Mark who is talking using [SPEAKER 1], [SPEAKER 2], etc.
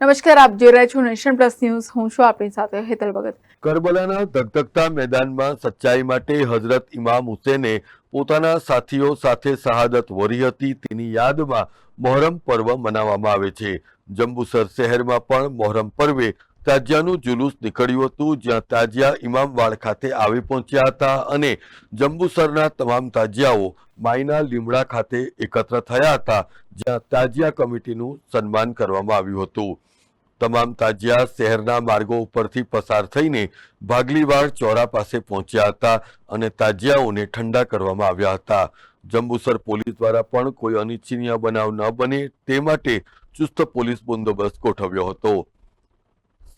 [SPEAKER 1] નમસ્કાર, આપ જોઈ રહ્યા છો નેશન પ્લસ ન્યૂઝ. હું છું આપની સાથે હેતલ ભગત.
[SPEAKER 2] કરબલાના ધગધગતા મેદાનમાં સચ્ચાઈ માટે હઝરત ઇમામ હુસેને પોતાના સાથીઓ સાથે શહાદત વરી હતી. તેની યાદમાં મોહરમ પર્વ મનાવવામાં આવે છે. જંબુસર શહેરમાં પણ મોહરમ પર્વે તાજિયાનું જુલુસ નીકળ્યું હતું, જ્યાં તાજિયા ઇમામવાડ ખાતે આવી પહોંચ્યા હતા અને જંબુસરના તમામ તાજિયાઓ માયના લીમડા ખાતે એકત્ર થયા હતા, જ્યાં તાજિયા કમિટીનું સન્માન કરવામાં આવ્યું હતું. તમામ તાજિયા શહેરના માર્ગો ઉપરથી પસાર થઈને ભાગલીવાડ ચોરા પાસે પહોંચ્યા હતા અને તાજિયાઓને ઠંડા કરવામાં આવ્યા હતા. જંબુસર પોલીસ દ્વારા પણ કોઈ અનિચ્છનીય બનાવ ન બને તે માટે ચુસ્ત પોલીસ બંદોબસ્ત ગોઠવ્યો હતો.